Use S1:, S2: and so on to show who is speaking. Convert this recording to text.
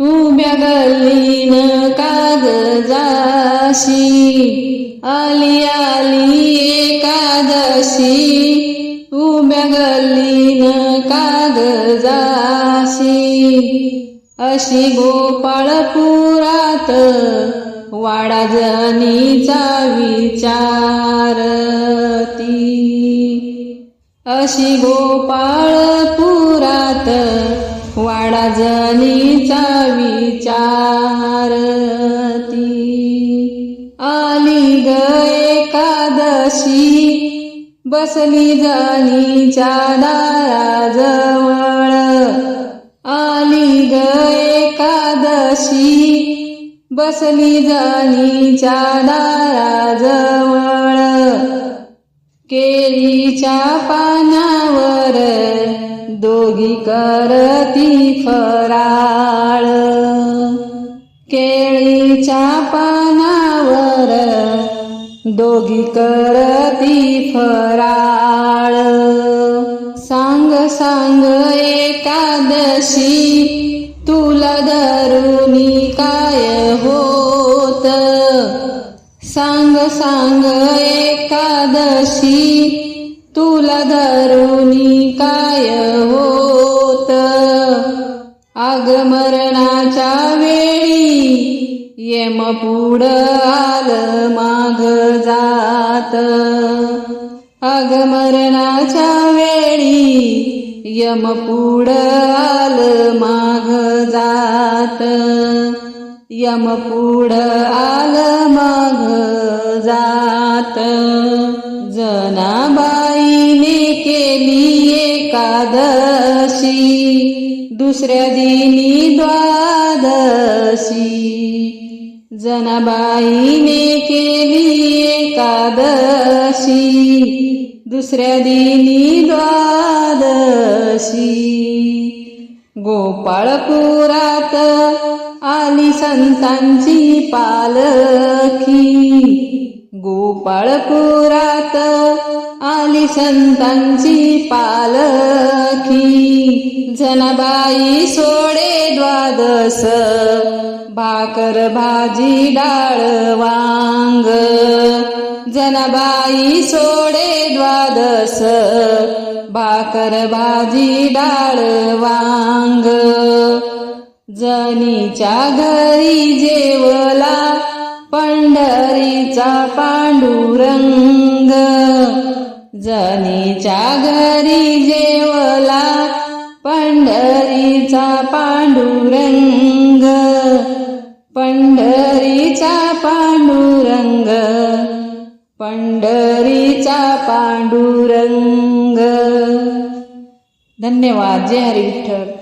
S1: उभ्या गल्लीन कागजाशी आली आली एकादशी उभ्या गल्लीन कागजाशी अशी गोपाळपुरात वाडा जनीचा विचारती अशी गोपाळपुरात वाडा जनीचा विचारती आली ग एकादशी बसली जनीच्या दाराजवळ. आली ग एकादशी बसली जनीच्या दाराजवळ. केळीच्या पानावर दोघी करती फराळ. केळीच्या पानावर दोघी करती फराळ. सांग सांग एकादशी तुला धरुनी काय होत? सांग सांग एकादशी तुला धरुनी काय होत? आगमरणाच्या वेळी यम पुढ आल माग जात. आगमरणाच्या वेळी यम पुढ आल माग जात. यम पुढ आल माग जात. जनाबाईने केली एकादशी दुसऱ्या दिनी द्वादशी. जनाबाईने केली एकादशी दुसऱ्या दिनी द्वादशी. गोपाळपुरात आली संतांची पालखी गोपाळपुरात आली संतांची पालखी. जनाबाई सोडे द्वादस भाकर भाजी डाळ वांग. जनाबाई सोडे द्वादस भाकर भाजी डाळ वांग. जनीच्या घरी जेवला पंढरीचा पांडुरंग. जनीच्या घरी जेवला पंढरीचा पांडुरंग पंढरीचा पांडुरंग पंढरीचा पांडुरंग. धन्यवाद जय हरी विठ्ठल.